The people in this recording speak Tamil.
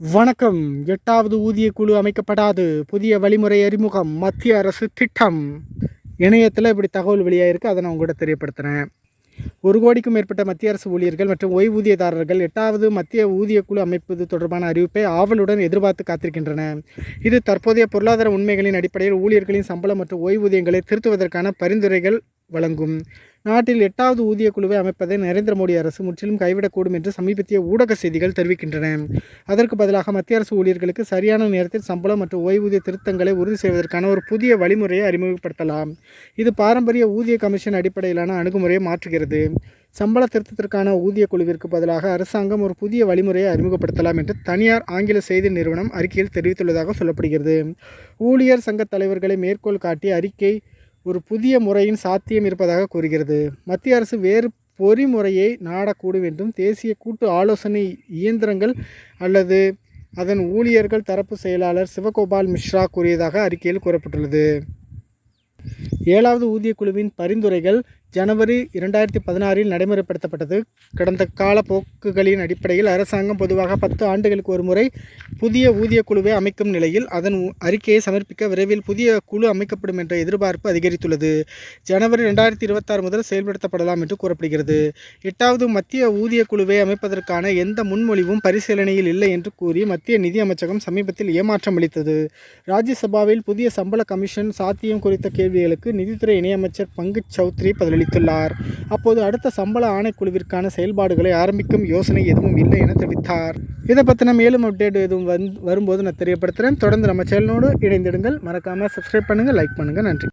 வணக்கம். எட்டாவது ஊதிய குழு அமைக்கப்படாது. புதிய வழிமுறை அறிமுகம். மத்திய அரசு திட்டம். இணையத்தில் இப்படி தகவல் வெளியாயிருக்கு. அதை நான் உங்கள்கிட்ட தெரியப்படுத்துகிறேன் ஒரு கோடிக்கும் மேற்பட்ட மத்திய அரசு ஊழியர்கள் மற்றும் ஓய்வூதியதாரர்கள் எட்டாவது மத்திய ஊதிய குழு அமைப்பது தொடர்பான அறிவிப்பை ஆவலுடன் எதிர்பார்த்து காத்திருக்கின்றன. இது தற்போதைய பொருளாதார உண்மைகளின் அடிப்படையில் ஊழியர்களின் சம்பளம் மற்றும் ஓய்வூதியங்களை திருத்துவதற்கான பரிந்துரைகள் வழங்கும். நாட்டில் எட்டாவது ஊதிய குழுவை அமைப்பதை நரேந்திர மோடி அரசு முற்றிலும் கைவிடக்கூடும் என்று சமீபத்திய ஊடக செய்திகள் தெரிவிக்கின்றன. அதற்கு பதிலாக மத்திய அரசு ஊழியர்களுக்கு சரியான நேரத்தில் சம்பளம் மற்றும் ஓய்வூதிய திருத்தங்களை உறுதி செய்வதற்கான ஒரு புதிய வழிமுறையை அறிமுகப்படுத்தலாம். இது பாரம்பரிய ஊதிய கமிஷன் அடிப்படையிலான அணுகுமுறையை மாற்றுகிறது. சம்பள திருத்தத்திற்கான ஊதிய குழுவிற்கு பதிலாக அரசாங்கம் ஒரு புதிய வழிமுறையை அறிமுகப்படுத்தலாம் என்று தனியார் ஆங்கில செய்தி நிறுவனம் அறிக்கையில் தெரிவித்துள்ளதாக சொல்லப்படுகிறது. ஊழியர் சங்க தலைவர்களை மேற்கோள் காட்டி அறிக்கை ஒரு புதிய முறையின் சாத்தியம் இருப்பதாக கூறுகிறது. மத்திய அரசு வேறு பொறிமுறையை நாடக்கூடும் என்றும் தேசிய கூட்டு ஆலோசனை இயந்திரங்கள் அல்லது அதன் ஊழியர்கள் தரப்பு செயலாளர் சிவகோபால் மிஸ்ரா கூறியதாக அறிக்கையில் கூறப்பட்டுள்ளது. ஏழாவது ஊதிய குழுவின் பரிந்துரைகள் ஜனவரி இரண்டாயிரத்தி பதினாறில் நடைமுறைப்படுத்தப்பட்டது. கடந்த கால போக்குகளின் அடிப்படையில் அரசாங்கம் பொதுவாக பத்து ஆண்டுகளுக்கு ஒரு முறை புதிய ஊதிய குழுவை அமைக்கும் நிலையில் அதன் அறிக்கையை சமர்ப்பிக்க விரைவில் புதிய குழு அமைக்கப்படும் என்ற எதிர்பார்ப்பு அதிகரித்துள்ளது. ஜனவரி ரெண்டாயிரத்தி இருபத்தாறு முதல் செயல்படுத்தப்படலாம் என்று கூறப்படுகிறது. எட்டாவது மத்திய ஊதிய குழுவை அமைப்பதற்கான எந்த முன்மொழிவும் பரிசீலனையில் இல்லை என்று கூறி மத்திய நிதி அமைச்சகம் சமீபத்தில் ஏமாற்றம் அளித்தது. ராஜ்யசபாவில் புதிய சம்பள கமிஷன் சாத்தியம் குறித்த கேள்விகளுக்கு நிதித்துறை இணையமைச்சர் பங்கு சௌத்ரி பதிலளித்துள்ளார் அப்போது அடுத்த சம்பள ஆணைக்குழுவிற்கான செயல்பாடுகளை ஆரம்பிக்கும் யோசனை எதுவும் இல்லை என தெரிவித்தார். இதை பற்றின மேலும் அப்டேட் எதுவும் வந் வரும்போது நான் தெரியப்படுத்துகிறேன் தொடர்ந்து நம்ம சேனலோடு இணைந்திடுங்கள். மறக்காமல் சப்ஸ்கிரைப் பண்ணுங்கள் லைக் பண்ணுங்கள் நன்றி.